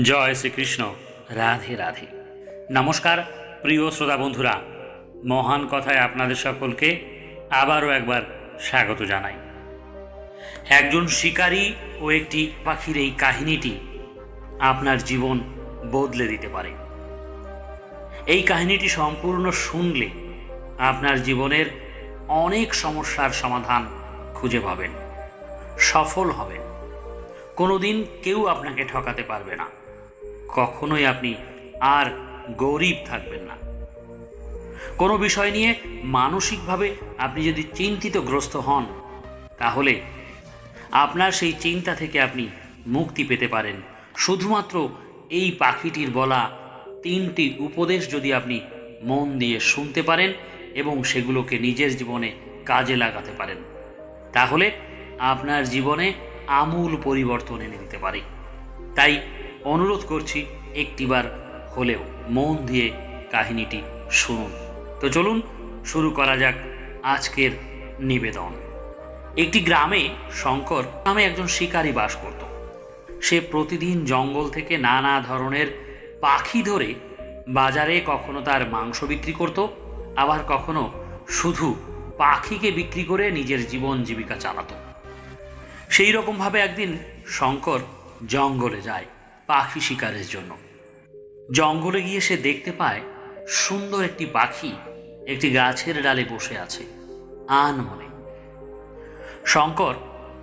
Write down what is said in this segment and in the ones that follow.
জয় শ্রীকৃষ্ণ। রাধে রাধে। নমস্কার, প্রিয় শ্রোতা বন্ধুরা। মহান কথায় আপনাদের সকলকে আবারও একবার স্বাগত জানাই। একজন শিকারী ও একটি পাখির এই কাহিনীটি আপনার জীবন বদলে দিতে পারে। এই কাহিনীটি সম্পূর্ণ শুনলে আপনার জীবনের অনেক সমস্যার সমাধান খুঁজে পাবেন, সফল হবেন। কোনোদিন কেউ আপনাকে ঠকাতে পারবে না। কখনোই আপনি আর গরিব থাকবেন না। কোনো বিষয় নিয়ে মানসিকভাবে আপনি যদি চিন্তিতগ্রস্ত হন, তাহলে আপনার সেই চিন্তা থেকে আপনি মুক্তি পেতে পারেন। শুধুমাত্র এই পাখিটির বলা তিনটি উপদেশ যদি আপনি মন দিয়ে শুনতে পারেন এবং সেগুলোকে নিজের জীবনে কাজে লাগাতে পারেন, তাহলে আপনার জীবনে আমূল পরিবর্তন এনে দিতে পারে। তাই অনুরোধ করছি একটিবার হলেও মন দিয়ে কাহিনীটি শুনুন। তো চলুন শুরু করা যাক আজকের নিবেদন। একটি গ্রামে শঙ্কর নামে একজন শিকারী বাস করত। সে প্রতিদিন জঙ্গল থেকে নানা ধরনের পাখি ধরে বাজারে কখনো তার মাংস বিক্রি করত, আবার কখনো শুধু পাখিকে বিক্রি করে নিজের জীবন জীবিকা চালাতো। সেই রকমভাবে একদিন শঙ্কর জঙ্গলে যায়। পাখি শিকারের জন্য। জঙ্গলে গিয়ে সে দেখতে পায়, সুন্দর একটি পাখি একটি গাছের ডালে বসে আছে আন মনে শঙ্কর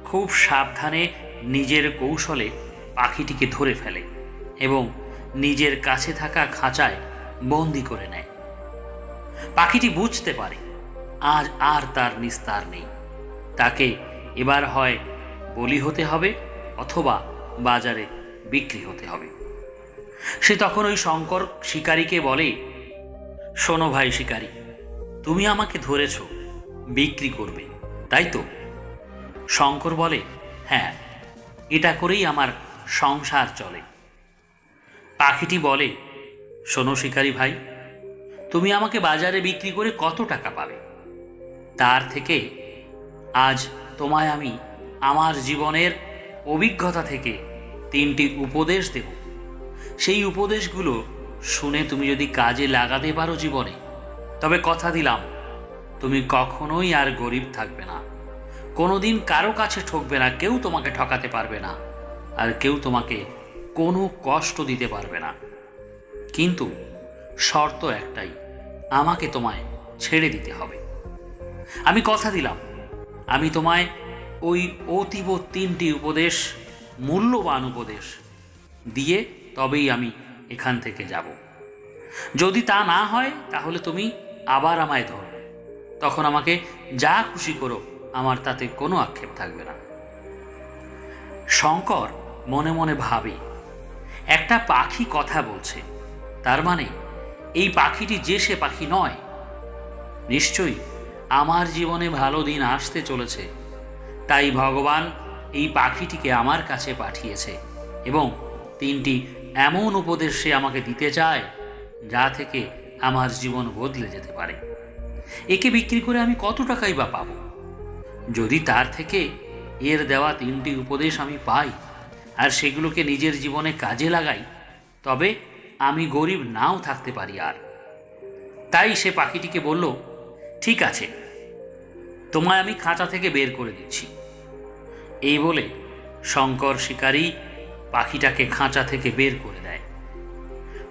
খুব সাবধানে নিজের কৌশলে পাখিটিকে ধরে ফেলে এবং নিজের কাছে থাকা খাঁচায় বন্দি করে নেয়। পাখিটি বুঝতে পারে, আজ আর তার নিস্তার নেই। তাকে এবার হয় বলি হতে হবে অথবা বাজারে বিক্রি হতে হবে। সে তখন ওই শঙ্কর শিকারীকে বলে, শোনো ভাই শিকারী, তুমি আমাকে ধরেছ, বিক্রি করবে, তাই তো? শঙ্কর বলে হ্যাঁ এটা করেই আমার সংসার চলে। পাখিটি বলে, শোনো শিকারী ভাই, তুমি আমাকে বাজারে বিক্রি করে কত টাকা পাবে? তার থেকে আজ তোমায় আমি আমার জীবনের অভিজ্ঞতা থেকে তিনটি উপদেশ দেব। সেই উপদেশগুলো শুনে তুমি যদি কাজে লাগাতে পারো জীবনে, তবে কথা দিলাম, তুমি কখনোই আর গরিব থাকবে না। কোনোদিন কারও কাছে ঠকবে না, কেউ তোমাকে ঠকাতে পারবে না, আর কেউ তোমাকে কোনো কষ্ট দিতে পারবে না। কিন্তু শর্ত একটাই, আমাকে তোমায় ছেড়ে দিতে হবে। আমি কথা দিলাম, আমি তোমায় ওই অতীব তিনটি উপদেশ মূল্যবান উপদেশ। দিয়ে তবেই আমি এখান থেকে যাব। যদি তা না হয়, তাহলে তুমি আবার আমায় ধরো তখন আমাকে যা খুশি করো, আমার তাতে কোনো আক্ষেপ থাকবে না। শঙ্কর মনে মনে ভাবে, একটা পাখি কথা বলছে। তার মানে এই পাখিটি যে সে পাখি নয়। নিশ্চয়ই আমার জীবনে ভালো দিন আসতে চলেছে। তাই ভগবান এই পাখিটিকে আমার কাছে পাঠিয়েছে এবং তিনটি এমন উপদেশ সে আমাকে দিতে চায় যা থেকে আমার জীবন বদলে যেতে পারে। একে বিক্রি করে আমি কত টাকাই বা পাবো? যদি তার থেকে এর দেওয়া তিনটি উপদেশ আমি পাই আর সেগুলোকে নিজের জীবনে কাজে লাগাই, তবে আমি গরিব নাও থাকতে পারি আর। তাই সে পাখিটিকে বলল, ঠিক আছে, তোমায় আমি খাঁচা থেকে বের করে দিচ্ছি। এই বলে শঙ্কর শিকারী পাখিটাকে খাঁচা থেকে বের করে দেয়।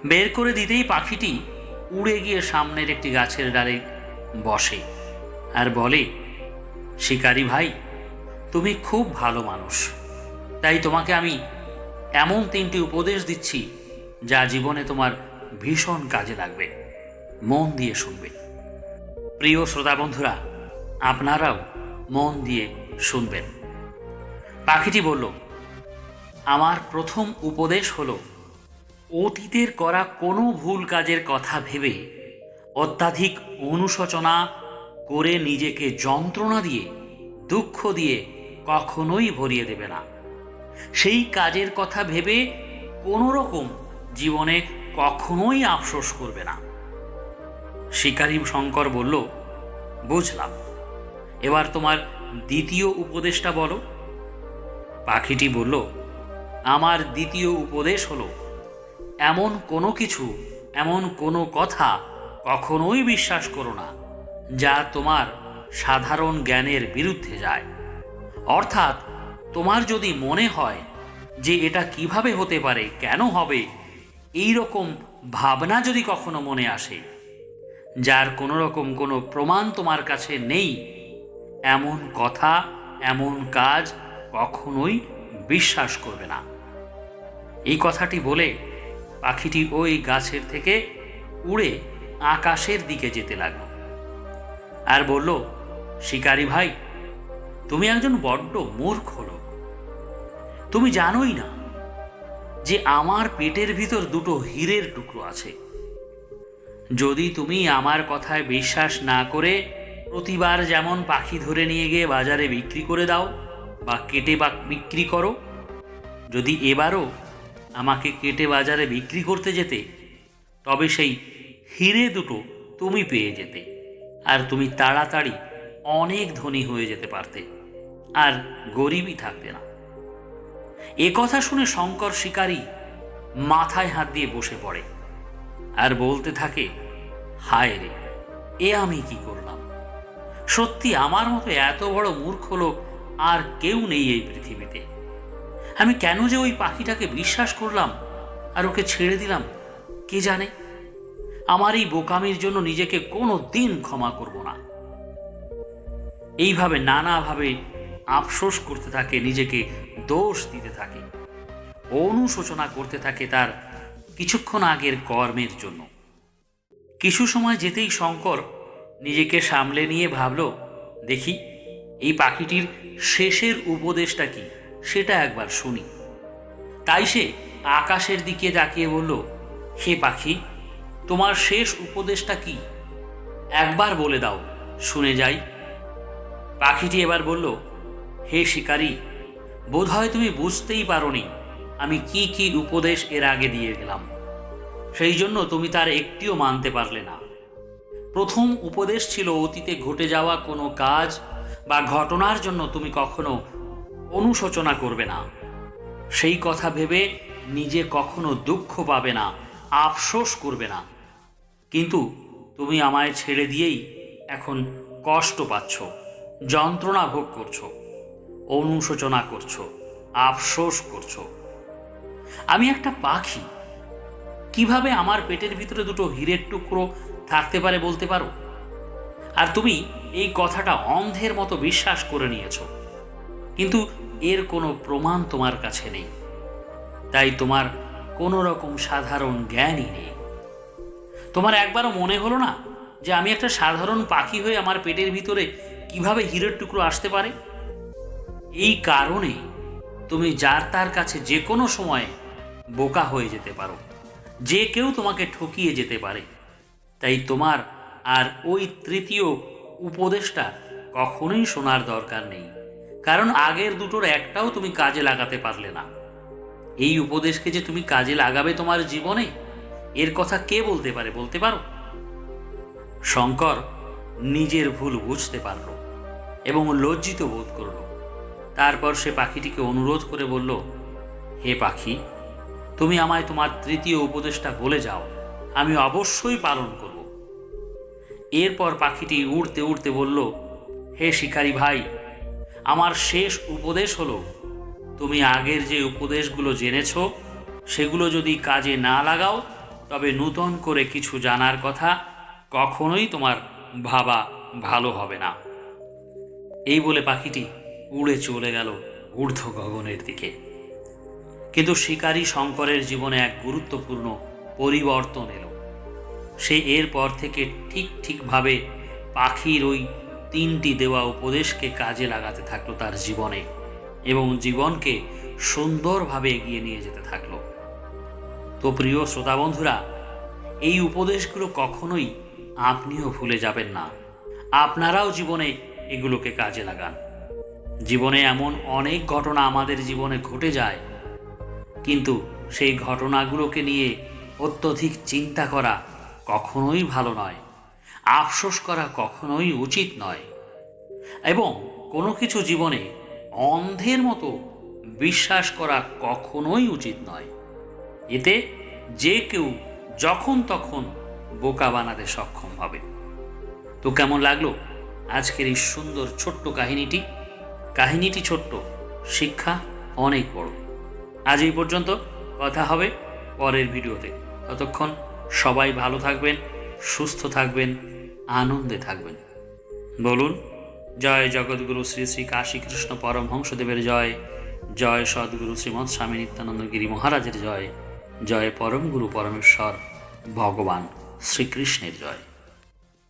বের করে দিতেই পাখিটি উড়ে গিয়ে সামনের একটি গাছের ডালে বসে আর বলে, শিকারি ভাই, তুমি খুব ভালো মানুষ। তাই তোমাকে আমি এমন তিনটি উপদেশ দিচ্ছি যা জীবনে তোমার ভীষণ কাজে লাগবে। মন দিয়ে শুনবে। প্রিয় শ্রোতা বন্ধুরা, আপনারাও মন দিয়ে শুনবেন। পাখিটি বলল, আমার প্রথম উপদেশ হলো, অতীতের করা কোনো ভুল কাজের কথা ভেবে অত্যাধিক অনুশোচনা করে নিজেকে যন্ত্রণা দিয়ে, দুঃখ দিয়ে কখনোই ভরিয়ে দেবে না। সেই কাজের কথা ভেবে কোনো রকম জীবনে কখনোই আফসোস করবে না। শিকারী শঙ্কর বলল, বুঝলাম। এবার তোমার দ্বিতীয় উপদেশটা বলো। পাখিটি বলল, আমার দ্বিতীয় উপদেশ হলো, এমন কোনো কিছু, এমন কোনো কথা কখনোই বিশ্বাস করো না, যা তোমার সাধারণ জ্ঞানের বিরুদ্ধে যায়। অর্থাৎ তোমার যদি মনে হয় যে এটা কীভাবে হতে পারে, কেন হবে, এই রকম ভাবনা যদি কখনো মনে আসে, যার কোনো রকম কোনো প্রমাণ তোমার কাছে নেই, এমন কথা, এমন কাজ কখনোই বিশ্বাস করবে না। এই কথাটি বলে পাখিটি ওই গাছের থেকে উড়ে আকাশের দিকে যেতে লাগল আর বলল, শিকারি ভাই, তুমি একজন বড্ড মূর্খ লোক। তুমি জানোই না যে আমার পেটের ভিতর দুটো হীরের টুকরো আছে। যদি তুমি আমার কথায় বিশ্বাস না করে প্রতিবার যেমন পাখি ধরে নিয়ে গিয়ে বাজারে বিক্রি করে দাও বা কেটে বা বিক্রি করো। যদি এবারও আমাকে কেটে বাজারে বিক্রি করতে যেতে, তবে সেই হিরে দুটো তুমি পেয়ে যেতে। আর তুমি তাড়াতাড়ি অনেক ধনী হয়ে যেতে পারতে, আর গরিবই থাকতে না। এ কথা শুনে শঙ্কর শিকারী মাথায় হাত দিয়ে বসে পড়ে আর বলতে থাকে, হায় রে, এ আমি কি করলাম? সত্যি আমার মতো এত বড় মূর্খ লোক আর কেউ নেই এই পৃথিবীতে। আমি কেন যে ওই পাখিটাকে বিশ্বাস করলাম আর ওকে ছেড়ে দিলাম, কে জানে? আমার এই বোকামির জন্য নিজেকে কোনো দিন ক্ষমা করব না। এইভাবে নানাভাবে আফসোস করতে থাকে, নিজেকে দোষ দিতে থাকে, অনুশোচনা করতে থাকে তার কিছুক্ষণ আগের কর্মের জন্য। কিছু সময় যেতেই শঙ্কর নিজেকে সামলে নিয়ে ভাবল, দেখি এই পাখিটির শেষের উপদেশটা কি? সেটা একবার শুনি। তাই সে আকাশের দিকে তাকিয়ে বলল, হে পাখি, তোমার শেষ উপদেশটা কি? একবার বলে দাও, শুনে যাই। পাখিটি এবার বলল, হে শিকারী, বোধহয় তুমি বুঝতেই পারোনি আমি কি কি উপদেশ এর আগে দিয়ে গেলাম। সেই জন্য তুমি তার একটিও মানতে পারলে না। প্রথম উপদেশ ছিল অতীতে ঘটে যাওয়া কোনো কাজ বা ঘটনার জন্য তুমি কখনো অনুশোচনা করবে না। সেই কথা ভেবে নিজে কখনো দুঃখ পাবে না, আফসোস করবে না। কিন্তু তুমি আমায় ছেড়ে দিয়েই এখন কষ্ট পাচ্ছ, যন্ত্রণা ভোগ করছ, অনুশোচনা করছ, আফসোস করছ। আমি একটা পাখি। কীভাবে আমার পেটের ভিতরে দুটো হীরের টুকরো থাকতে পারে বলতে পারো? আর তুমি এই কথাটা অন্ধের মতো বিশ্বাস করে নিয়েছো। কিন্তু এর কোনো প্রমাণ তোমার কাছে নেই। তাই তোমার কোনো রকম সাধারণ জ্ঞানই নেই। তোমার একবারও মনে হলো না যে আমি একটা সাধারণ পাখি হয়ে আমার পেটের ভিতরে কীভাবে হীরের টুকরো আসতে পারে? এই কারণে তুমি যার তার কাছে যে কোনো সময় বোকা হয়ে যেতে পারো। যে কেউ তোমাকে ঠকিয়ে যেতে পারে। তাই তোমার আর ওই তৃতীয় উপদেশটা কখনোই শোনার দরকার নেই। কারণ আগের দুটোর একটাও তুমি কাজে লাগাতে পারলে না। এই উপদেশকে যে তুমি কাজে লাগাবে তোমার জীবনে, এর কথা কে বলতে পারে বলতে পারো? শঙ্কর নিজের ভুল বুঝতে পারল এবং লজ্জিত বোধ করল। তারপর সে পাখিটিকে অনুরোধ করে বলল, হে পাখি, তুমি আমায় তোমার তৃতীয় উপদেশটা বলে যাও। আমি অবশ্যই পালন করব। এরপর পাখিটি উড়তে উড়তে বলল, হে শিকারি ভাই, আমার শেষ উপদেশ হলো, তুমি আগের যে উপদেশগুলো জেনেছ, সেগুলো যদি কাজে না লাগাও, তবে নূতন করে কিছু জানার কথা কখনোই তোমার ভাবা ভালো হবে না। এই বলে পাখিটি উড়ে চলে গেল ঊর্ধ্ব গগনের দিকে। কিন্তু শিকারী শঙ্করের জীবনে এক গুরুত্বপূর্ণ পরিবর্তন এলো। সে এরপর থেকে ঠিক ঠিকভাবে পাখির ওই তিনটি দেওয়া উপদেশকে কাজে লাগাতে থাকল তার জীবনে এবং জীবনকে সুন্দরভাবে এগিয়ে নিয়ে যেতে থাকল। তো প্রিয় শ্রোতা বন্ধুরা, এই উপদেশগুলো কখনোই আপনিও ভুলে যাবেন না। আপনারাও জীবনে এগুলোকে কাজে লাগান। জীবনে এমন অনেক ঘটনা আমাদের জীবনে ঘটে যায়, কিন্তু সেই ঘটনাগুলোকে নিয়ে অত্যধিক চিন্তা করা কখনোই ভালো নয়। আফসোস করা কখনোই উচিত নয়। এবং কোনো কিছু জীবনে অন্ধের মতো বিশ্বাস করা কখনোই উচিত নয়। এতে যে কেউ যখন তখন বোকা বানাতে সক্ষম হবে। তো কেমন লাগল আজকের এই সুন্দর ছোট্ট কাহিনীটি? কাহিনীটি ছোট্ট, শিক্ষা অনেক বড়। আজ এই পর্যন্ত কথা হবে পরের ভিডিওতে। ততক্ষণ সবাই ভালো থাকবেন, সুস্থ থাকবেন, আনন্দে থাকবেন। বলুন, জয় জগৎগুরু শ্রী শ্রী কাশীকৃষ্ণ পরমহংসদেবের জয় জয় সদ্গুরু শ্রীমৎ স্বামী নিত্যানন্দ গিরি মহারাজের জয় জয় পরম গুরু পরমেশ্বর ভগবান শ্রীকৃষ্ণের জয়।